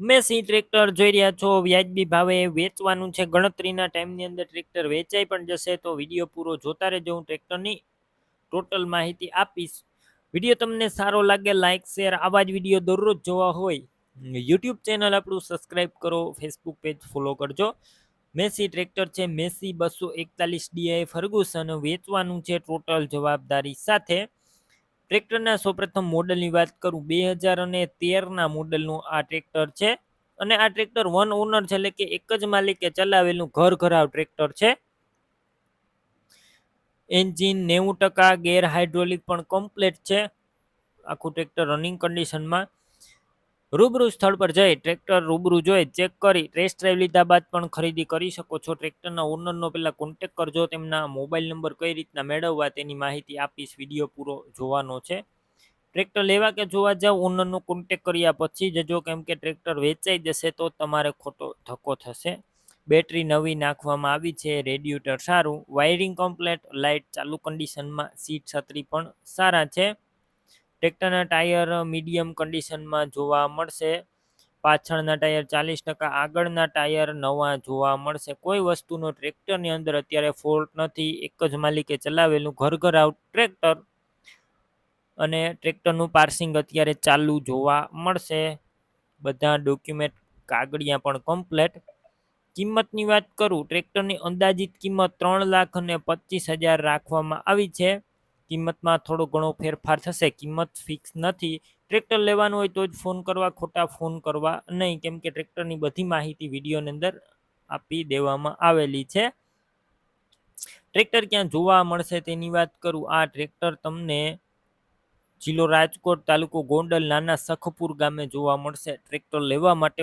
Massey tractor જોઈ રહ્યા છો, વ્યાજબી ભાવે વેચવાનું છે, ગણતરીના ટાઈમની અંદર ટ્રેક્ટર વેચાઈ પણ જશે તો વીડિયો પૂરો જોતા રહેજો, હું ટ્રેક્ટરની ટોટલ માહિતી આપીશ. વીડિયો તમને સારો લાગે લાઇક શેર, આવા જ વીડિયો દરરોજ જોવા હોય, યુટ્યુબ ચેનલ આપણું સબસ્ક્રાઈબ કરો, ફેસબુક પેજ ફોલો કરજો. મેસી ટ્રેક્ટર છે, મેસી બસો એકતાલીસ ડીઆઈ ફર્ગુસન વેચવાનું છે ટોટલ જવાબદારી સાથે. ટ્રેક્ટરના સૌપ્રથમ મોડલની વાત કરું, બે હજાર અને તેરના મોડલનું આ ટ્રેક્ટર છે. અને આ ટ્રેક્ટર વન ઓનર છે એટલે કે એક જ માલિકે ચલાવેલું ઘર ઘરાવ ટ્રેક્ટર છે. એન્જિન નેવું ટકા ગેર હાઇડ્રોલિક પણ કમ્પ્લીટ છે. આખું ટ્રેક્ટર રનિંગ કન્ડિશનમાં રૂબરૂ સ્થળ પર જઈ ટ્રેક્ટર રૂબરૂ જોઈ ચેક કરી ટેસ્ટ ડ્રાઈવ લીધા બાદ પણ ખરીદી કરી શકો છો. ટ્રેક્ટરના ઓનરનો પહેલાં કોન્ટેક કરજો, તેમના મોબાઈલ નંબર કઈ રીતના મેળવવા તેની માહિતી આપીશ વીડિયો પૂરો જોવાનો છે. ટ્રેક્ટર લેવા કે જોવા જાવ ઓનરનો કોન્ટેક કર્યા પછી જજો કેમ કે ટ્રેક્ટર વેચાઈ જશે તો તમારે ખોટો ધક્કો થશે. બેટરી નવી નાખવામાં આવી છે રેડિએટર સારું વાયરિંગ કમ્પ્લેટ લાઇટ ચાલુ કન્ડિશનમાં સીટ છત્રી પણ સારા છે. ટ્રેક્ટરના ટાયર મીડિયમ કન્ડિશનમાં જોવા મળશે. પાછળના ટાયર ચાલીસ ટકા, આગળના ટાયર નવા જોવા મળશે. કોઈ વસ્તુનો ટ્રેક્ટરની અંદર અત્યારે ફોલ્ટ નથી. એક જ માલિકે ચલાવેલું ઘર ઘર આઉટ ટ્રેક્ટર અને ટ્રેક્ટરનું પાર્સિંગ અત્યારે ચાલુ જોવા મળશે. બધા ડોક્યુમેન્ટ કાગળિયા પણ કમ્પ્લેટ કિંમતની વાત કરું, ટ્રેક્ટરની અંદાજિત કિંમત ત્રણ લાખ અને પચીસ હજાર રાખવામાં આવી છે. કિંમતમાં થોડો ઘણો ફેરફાર થશે, કિંમત ફિક્સ નથી. ટ્રેક્ટર લેવાનું હોય તો જ ફોન કરવા, ખોટા ફોન કરવા નહીં, કેમ કે ટ્રેક્ટરની બધી માહિતી વિડીયોની અંદર આપી દેવામાં આવેલી છે. ટ્રેક્ટર ક્યાં જોવા મળશે તેની વાત કરું. આ ટ્રેક્ટર તમને જિલ્લો રાજકોટ તાલુકો ગોંડલ નાના સખપુર ગામે જોવા મળશે. ટ્રેક્ટર લેવા માટે